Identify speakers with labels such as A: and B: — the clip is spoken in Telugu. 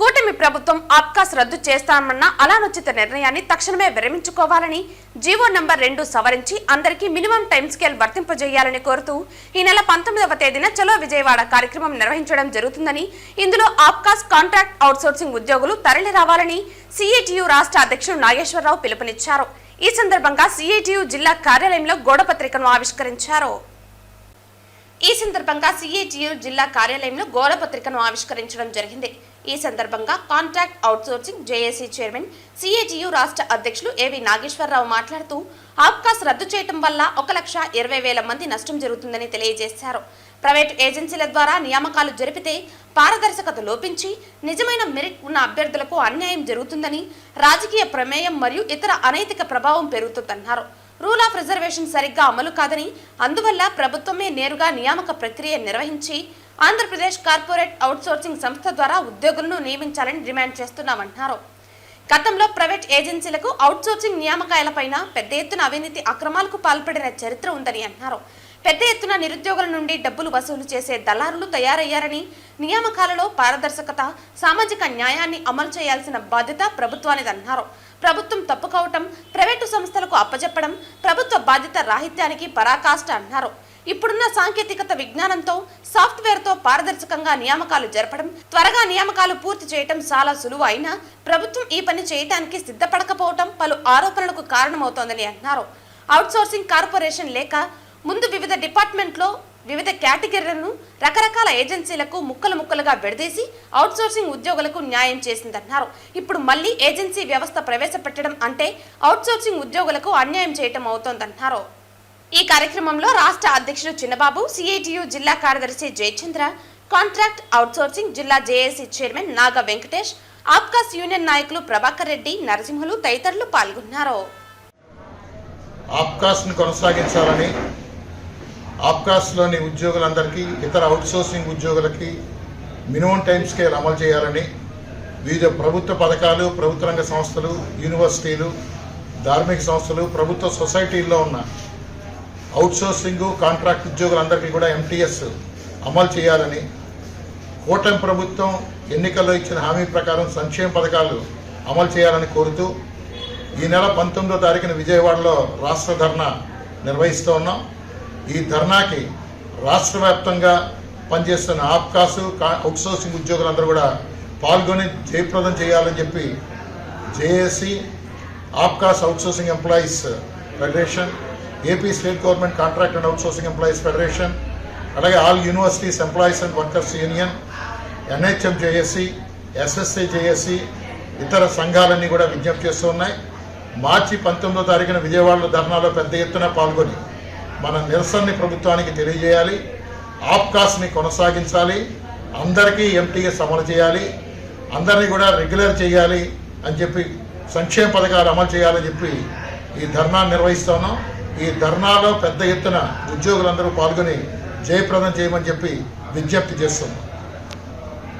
A: కూటమి ప్రభుత్వం ఆబ్కాస్ రద్దు చేస్తామన్న అలానుచిత నిర్ణయాన్ని తక్షణమే విరమించుకోవాలని జీవో నంబర్ రెండు సవరించి అందరికీ మినిమం టైం స్కేల్ వర్తింపజేయాలని కోరుతూ ఈ నెల పంతొమ్మిదవ తేదీన చలో విజయవాడ కార్యక్రమం నిర్వహించడం జరుగుతుందని ఇందులో ఆబ్కాస్ కాంట్రాక్ట్ అవుట్సోర్సింగ్ ఉద్యోగులు తరలి రావాలని సిఐటియు రాష్ట్ర అధ్యక్షుడు నాగేశ్వరరావు పిలుపునిచ్చారు. ఈ సందర్భంగా సిఐటియు జిల్లా కార్యాలయంలో గోడపత్రికను ఆవిష్కరించారు. ఈ సందర్భంగా సిఐటియు జిల్లా కార్యాలయంలో గోడపత్రికను ఆవిష్కరించడం జరిగింది. ఈ సందర్భంగా contract outsourcing JAC chairman CITU రాష్ట్ర అధ్యక్షులు ఏవి నాగేశ్వరరావు మాట్లాడుతూ ఆబ్కాస్ రద్దు చేయటం వల్ల ఒక లక్ష ఇరవై వేల మంది నష్టం జరుగుతుందని తెలియజేశారు. ప్రైవేటు ఏజెన్సీల ద్వారా నియామకాలు జరిపితే పారదర్శకత లోపించి నిజమైన మెరిట్ ఉన్న అభ్యర్థులకు అన్యాయం జరుగుతుందని రాజకీయ ప్రమేయం మరియు ఇతర అనైతిక ప్రభావం పెరుగుతుందన్నారు. రూల్ ఆఫ్ రిజర్వేషన్ సరిగ్గా అమలు కాదని అందువల్ల ప్రభుత్వమే నేరుగా నియామక ప్రక్రియ నిర్వహించి ఆంధ్రప్రదేశ్ కార్పొరేట్ అవుట్సోర్సింగ్ సంస్థ ద్వారా ఉద్యోగులను నియమించాలని డిమాండ్ చేస్తున్నామన్నారు గతంలో ప్రైవేట్ ఏజెన్సీలకు అవుట్సోర్సింగ్ నియామకాలపైన పెద్ద ఎత్తున అవినీతి అక్రమాలకు పాల్పడిన చరిత్ర ఉందని అన్నారు పెద్ద ఎత్తున నిరుద్యోగుల నుండి డబ్బులు వసూలు చేసే దళారులు తయారయ్యారని నియామకాలలో పారదర్శకత సామాజిక న్యాయాన్ని అమలు చేయాల్సిన బాధ్యత ప్రభుత్వానిదన్నారు ప్రభుత్వం తప్పుకోవటం ప్రైవేటు సంస్థలకు అప్పజెప్పడం ప్రభుత్వ బాధ్యత రాహిత్యానికి పరాకాష్ట అన్నారు. ఇప్పుడున్న సాంకేతికత విజ్ఞానంతో సాఫ్ట్వేర్తో పారదర్శకంగా నియామకాలు జరపడం త్వరగా నియామకాలు పూర్తి చేయటం చాలా సులువు అయినా ప్రభుత్వం ఈ పని చేయటానికి సిద్ధపడకపోవటం పలు ఆరోపణలకు కారణమవుతోందని అన్నారు. అవుట్సోర్సింగ్ కార్పొరేషన్ లేక ముందు వివిధ డిపార్ట్మెంట్లో వివిధ కేటగిరీలను రకరకాల ఏజెన్సీలకు ముక్కలు ముక్కలుగా విడదీసి అవుట్సోర్సింగ్ ఉద్యోగులకు న్యాయం చేసిందన్నారు ఇప్పుడు మళ్ళీ ఏజెన్సీ వ్యవస్థ ప్రవేశపెట్టడం అంటే అవుట్సోర్సింగ్ ఉద్యోగులకు అన్యాయం చేయటం అవుతోందన్నారు ఈ కార్యక్రమంలో రాష్ట్ర అధ్యక్షుడు చిన్నబాబు సిఐటియు జిల్లా కార్యదర్శి జయచంద్ర కాంట్రాక్ట్ అవుట్సోర్సింగ్ జిల్లా JAC chairman Naga Venkatesh APCOS union నాయకులు ప్రభాకర్ రెడ్డి నరసింహులు తదితరులు పాల్గొన్నారు.
B: ఆప్కాస్ని కొనసాగించాలని ఆప్కాస్లోని ఉద్యోగులందరికీ ఇతర అవుట్సోర్సింగ్ ఉద్యోగులకి మినిమం టైం స్కేల్ అమలు చేయాలని వివిధ ప్రభుత్వ పథకాలు ప్రభుత్వ రంగ సంస్థలు యూనివర్సిటీలు ధార్మిక సంస్థలు ప్రభుత్వ సొసైటీల్లో ఉన్న అవుట్సోర్సింగ్ కాంట్రాక్ట్ ఉద్యోగులందరికీ కూడా ఎంటీఎస్ అమలు చేయాలని కూటమి ప్రభుత్వం ఎన్నికల్లో ఇచ్చిన హామీ ప్రకారం సంక్షేమ పథకాలు అమలు చేయాలని కోరుతూ ఈ నెల పంతొమ్మిదో తారీఖున విజయవాడలో రాష్ట్ర ధర్నా నిర్వహిస్తూ ఉన్నాం. ఈ ధర్నాకి రాష్ట్ర వ్యాప్తంగా పనిచేస్తున్న ఆప్కాసు కా- అవుట్సోర్సింగ్ ఉద్యోగులందరూ కూడా పాల్గొని జయప్రదం చేయాలని చెప్పి JAC APCOS outsourcing employees federation AP state government contract and outsourcing employees federation అలాగే all universities employees and workers union NHM JAC SSA JAC ఇతర సంఘాలన్నీ కూడా విజ్ఞప్తి చేస్తూ ఉన్నాయి. మార్చి పంతొమ్మిదో తారీఖున విజయవాడలో ధర్నాలో పెద్ద ఎత్తున పాల్గొని మన నిరసనని ప్రభుత్వానికి తెలియజేయాలి ఆప్కాస్ని కొనసాగించాలి అందరికీ ఎంటీఎస్ అమలు చేయాలి అందరినీ కూడా రెగ్యులర్ చేయాలి అని చెప్పి సంక్షేమ పథకాలు అమలు చేయాలని చెప్పి ఈ ధర్నా నిర్వహిస్తున్నాం. ఈ ధర్నాలో పెద్ద ఎత్తున ఉద్యోగులందరూ పాల్గొని జయప్రదం చేయమని చెప్పి విజ్ఞప్తి చేస్తున్నాం.